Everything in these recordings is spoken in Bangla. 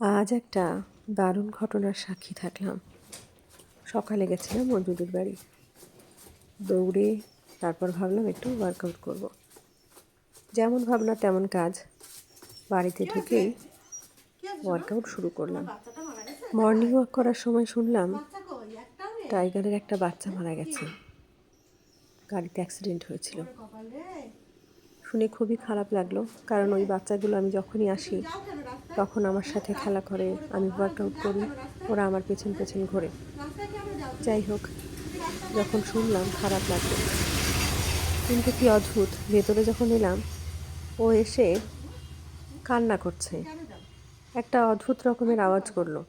আজ একটা দারুণ ঘটনার সাক্ষী থাকলাম। সকালে গেছিলাম মঞ্জুদের বাড়ি। দৌড়ে তারপর ভাবলাম একটু ওয়ার্কআউট করব। যেমন ভাবনা তেমন কাজ। বাড়িতে ঢুকেই ওয়ার্কআউট শুরু করলাম। মর্নিং ওয়াক করার সময় শুনলাম টাইগারের একটা বাচ্চা মারা গেছে। গাড়িতে অ্যাক্সিডেন্ট হয়েছিল। শুনে খুবই খারাপ লাগল। কারণ ওই বাচ্চাগুলো আমি যখনই আসি, তখন আমার সাথে খেলা করে, আমি ওয়ার্কআউট করি, ওরা আমার পেছন পেছন ঘোরে। যাই হোক, যখন শুনলাম খারাপ লাগল। কিন্তু কি অদ্ভুত, ভেতরে যখন এলাম, ও এসে কান্না করছে। একটা অদ্ভুত রকমের আওয়াজ করল।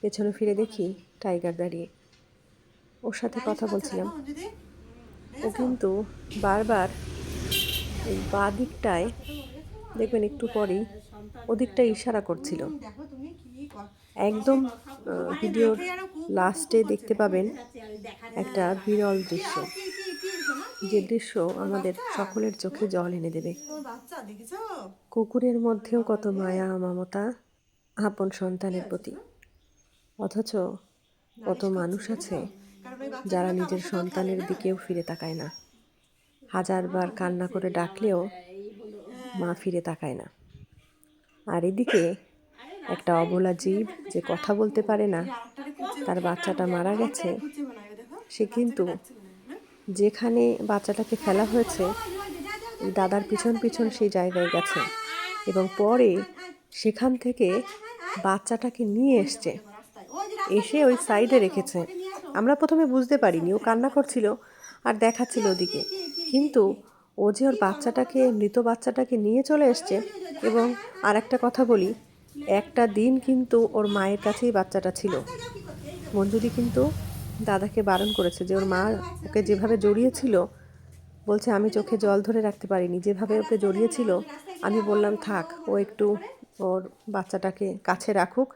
পেছনে ফিরে দেখি টাইগার দাঁড়িয়ে। ওর সাথে কথা বলছিলাম। ও কিন্তু বারবার এই বাঁ দিকটায় দেখবেন একটু পরেই ওদিকটা ইশারা করছিল। একদম ভিডিওর লাস্টে দেখতে পাবেন একটা বিরল দৃশ্য, যে দৃশ্য আমাদের সকলের চোখে জল এনে দেবে। কুকুরের মধ্যেও কত মায়া মমতা আপন সন্তানের প্রতি। অথচ কত মানুষ আছে যারা নিজের সন্তানের দিকেও ফিরে তাকায় না। হাজারবার কান্না করে ডাকলেও মা ফিরে তাকায় না। আর এদিকে একটা অবলা জীব যে কথা বলতে পারে না, তার বাচ্চাটা মারা গেছে। সে কিন্তু যেখানে বাচ্চাটাকে ফেলা হয়েছে, দাদার পিছন পিছন সেই জায়গায় গেছে এবং পরে সেখান থেকে বাচ্চাটাকে নিয়ে এসছে। এসে ওই সাইডে রেখেছে। আমরা প্রথমে বুঝতে পারিনি, ও কান্না করছিল আর দেখাচ্ছিল ওদিকে। কিন্তু ও যে ওর বাচ্চাটাকে, মৃত বাচ্চাটাকে নিয়ে চলে এসছে এবং আর একটা কথা বলি, একটা দিন কিন্তু ওর মায়ের কাছেই বাচ্চাটা ছিল। মঞ্জুরি কিন্তু দাদাকে বারণ করেছে যে ওর মা ওকে যেভাবে জড়িয়েছিল, বলছে, আমি চোখে জল ধরে রাখতে পারিনি, যেভাবে ওকে জড়িয়েছিল, আমি বললাম, থাক, ও একটু ওর বাচ্চাটাকে কাছে রাখুক।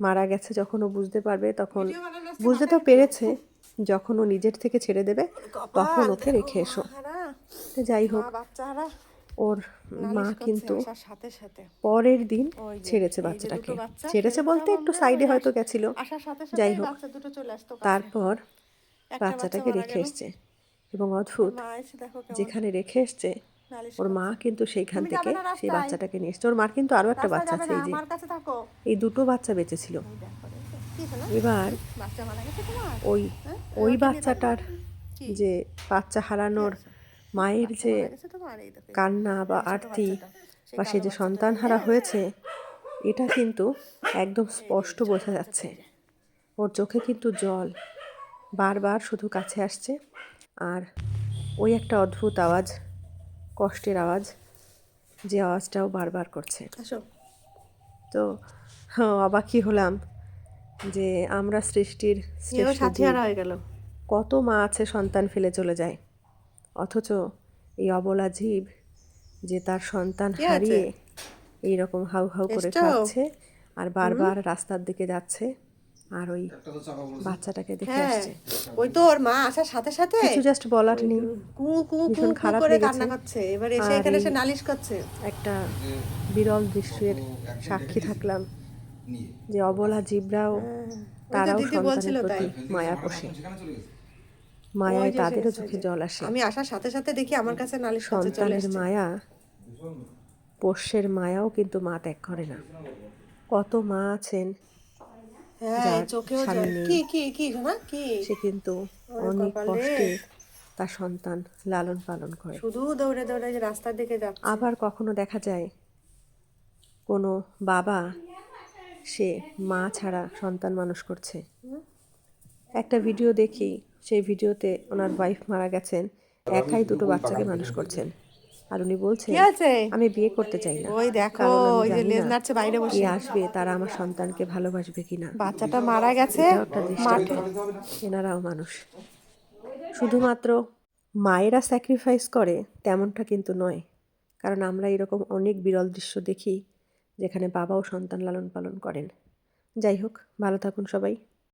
মারা গেছে যখন ও বুঝতে পারবে, তখন বুঝতে তো পেরেছে যখন ও নিজের থেকে ছেড়ে দেবে তখন ওকে রেখে এসো। তো যাই হোক ওর মা কিন্তু সাথে সাথে। পরের দিন ছেড়েছে বাচ্চাটাকে। ছেড়েছে বলতে একটু সাইডে হয়তো গেছিল। যাই হোক তারপর বাচ্চাটাকে রেখে এসছে। এবং অদ্ভুত যেখানে রেখে এসছে ওর মা কিন্তু সেইখান থেকে সেই বাচ্চাটাকে নিয়ে এসছে। ওর মার কিন্তু আরও একটা বাচ্চা আছে এই যে এই দুটো বাচ্চা বেঁচে এবার ওই হ্যাঁ? ওই বাচ্চাটার যে বাচ্চা হারানোর মায়ের যে কান্না বা আরতি বা সে যে সন্তান হারা হয়েছে এটা কিন্তু একদম স্পষ্ট বোঝা যাচ্ছে। ওর চোখে কিন্তু জল বারবার শুধু কাছে আসছে। আর ওই একটা অদ্ভুত আওয়াজ কষ্টের আওয়াজ যে আওয়াজটাও বারবার করছে। তো হ্যাঁ, অবাকই হলাম। যে আমরা সৃষ্টির। হয়ে কত মা আছে সন্তান ফেলে চলে যায়। অথচ এই অবলা জীব যে তার সন্তান হারিয়ে এই রকম হাউ হাউ করে? কাঁদছে আর বারবার রাস্তার দিকে যাচ্ছে আর ওই বাচ্চাটাকে দেখে হ্যাঁ। আসছে। ওই তো ওর মা আসার সাথে সাথে কিছু জাস্ট বলার নেই। কু কু কু খারাপ করে। কান্না করছে। এবার এসে এখানে এসে নালিশ করছে। একটা বিরল দৃশ্যের সাক্ষী থাকলাম। যে অবলা জীবরাও তারাও দিদি বলছিল সন্তানের প্রতি মায়া পোষে। মায়ায় তাদেরও চোখে জল আসে। আমি আসার সাথে সাথে দেখি আমার কাছে করছে সন্তানের মায়া পোষ্যের মায়াও কিন্তু মা ত্যাগ করে না। কত মা আছেন হ্যাঁ সে কিন্তু অনেক। কষ্টে তার সন্তান লালন পালন করে। শুধু দৌড়ে দৌড়ে যে রাস্তার দিকে আবার কখনো দেখা যায় কোনো বাবা সে মা ছাড়া সন্তান মানুষ করছে। একটা ভিডিও দেখি সেই ভিডিওতে ওনার ওয়াইফ মারা গেছেন একাই দুটো বাচ্চাকে মানুষ করছেন। আর উনি বলছেন আমি বিয়ে করতে চাই না। ওই দেখো ওই যে লেজ না নাড়ছে বাইরে বসে। আসবে তারা আমার সন্তানকে ভালোবাসবে কিনা বাচ্চাটা মারা গেছে দৃষ্টান্ত। এনারাও মানুষ। শুধুমাত্র মায়েরা স্যাক্রিফাইস করে তেমনটা কিন্তু নয়। কারণ আমরা এরকম অনেক বিরল দৃশ্য দেখি যেখানে বাবাও সন্তান লালন পালন করেন। যাই হোক ভালো থাকুন সবাই।